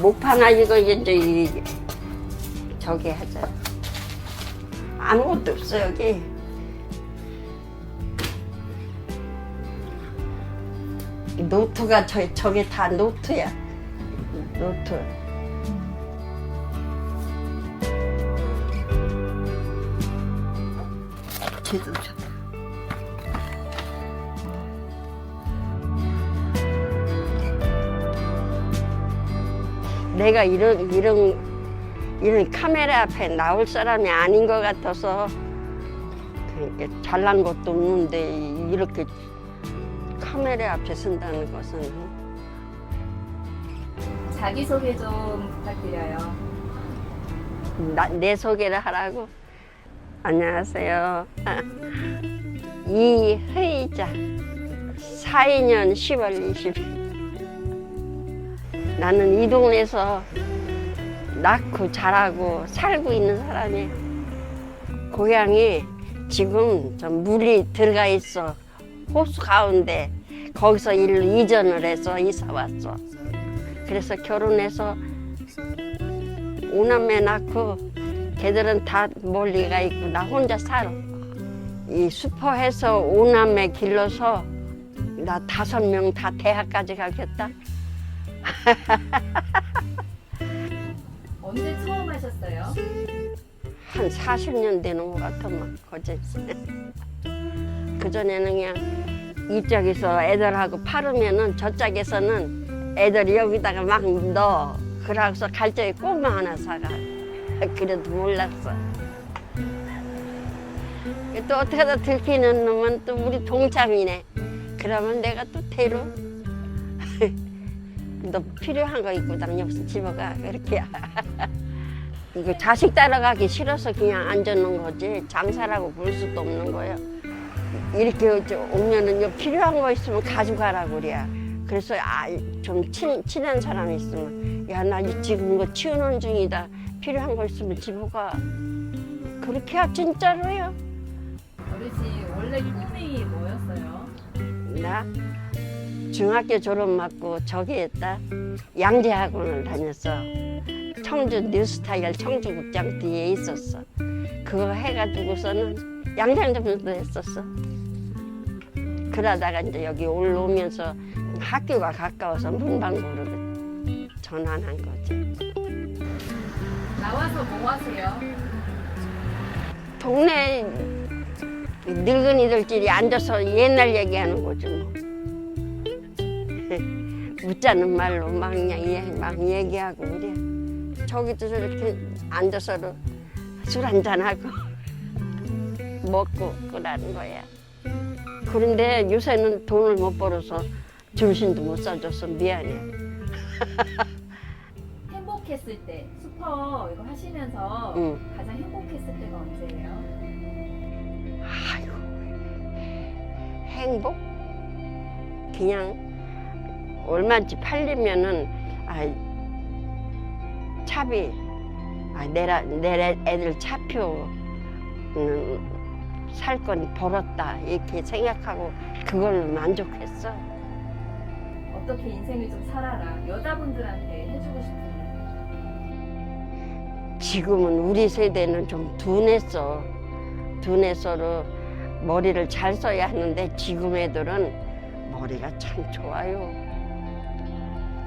복파나 이거 이제 이 저기 하자. 아무것도 없어 여기. 노트가 저 저게 다 노트야. 노트. 제도 좋 내가 이런 이런 이런 카메라 앞에 나올 사람이 아닌 것 같아서 그러니까 잘난 것도 없는데 이렇게 카메라 앞에 쓴다는 것은 자기 소개 좀 부탁드려요. 나, 내 소개를 하라고. 안녕하세요. 이회자 42년 10월 20일. 나는 이 동네에서 낳고 자라고 살고 있는 사람이야. 고향이 지금 좀 물이 들어가 있어. 호수 가운데 거기서 일로 이전을 해서 이사 왔어. 그래서 결혼해서 오남매 낳고 걔들은 다 멀리 가 있고 나 혼자 살아. 이 슈퍼에서 오남매 길러서 나 다섯 명 다 대학까지 가겠다. 언제 처음 하셨어요? 한 40년 되는 것 같아만 거제. 그 전에는 그냥 이쪽에서 애들하고 파르면은 저쪽에서는 애들이 여기다가 막 넣어. 그러고서 갈적에 꼬마 하나 사가. 그래도 몰랐어. 또 어떻게다 들키는 놈은 또 우리 동창이네. 그러면 내가 또 데려. 너 필요한 거 입고 다녀서 집어가. 그렇게. 이거 자식 따라가기 싫어서 그냥 앉아놓은 거지 장사라고 볼 수도 없는 거예요. 이렇게 저 오면은 요 필요한 거 있으면 가져가라고 그래. 그래서 아, 좀 친, 친한 사람 있으면 야 나 지금 이거 치우는 중이다. 필요한 거 있으면 집어가. 그렇게 야 진짜로요. 어르신 원래 꿈이 뭐였어요? 나 중학교 졸업 맞고 저기 했다. 양재학원을 다녔어. 청주 뉴스타일 청주극장 뒤에 있었어. 그거 해가지고서는 양장점도 했었어. 그러다가 이제 여기 올라오면서 학교가 가까워서 문방구로 전환한 거지. 나와서 뭐 하세요? 동네 늙은이들끼리 앉아서 옛날 얘기하는 거지 뭐. 웃자는 말로 막, 그냥 얘- 막 얘기하고 그래. 저기도 저렇게 앉아서 술 한잔하고 먹고 그러는 거야. 그런데 요새는 돈을 못 벌어서 점심도 못 사줘서 미안해. 행복했을 때 슈퍼 이거 하시면서 응. 가장 행복했을 때가 언제예요? 아이고 행복? 그냥 얼마인지 팔리면은 아 차비 아 내라 내 애들 차표는 살 건 벌었다 이렇게 생각하고 그걸로 만족했어. 어떻게 인생을 좀 살아라 여자분들한테 해주고 싶은 지금은 우리 세대는 좀 둔했어. 둔해서로 머리를 잘 써야 하는데 지금 애들은 머리가 참 좋아요.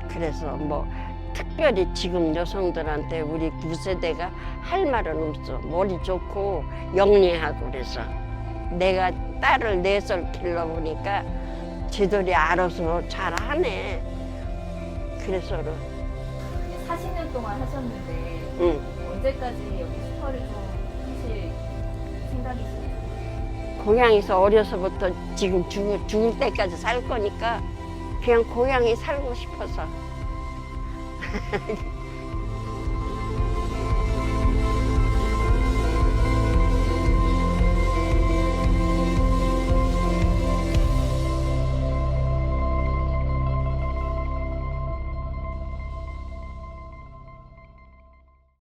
그래서 뭐 특별히 지금 여성들한테 우리 구세대가 할 말은 없어. 머리 좋고 영리하고 그래서 내가 딸을 넷을 길러보니까 지들이 알아서 잘하네. 그래서 40년 동안 하셨는데 응. 언제까지 여기 슈퍼를 좀 하실 생각이세요? 고향에서 어려서부터 지금 죽을, 죽을 때까지 살 거니까 그냥 고향에 살고 싶어서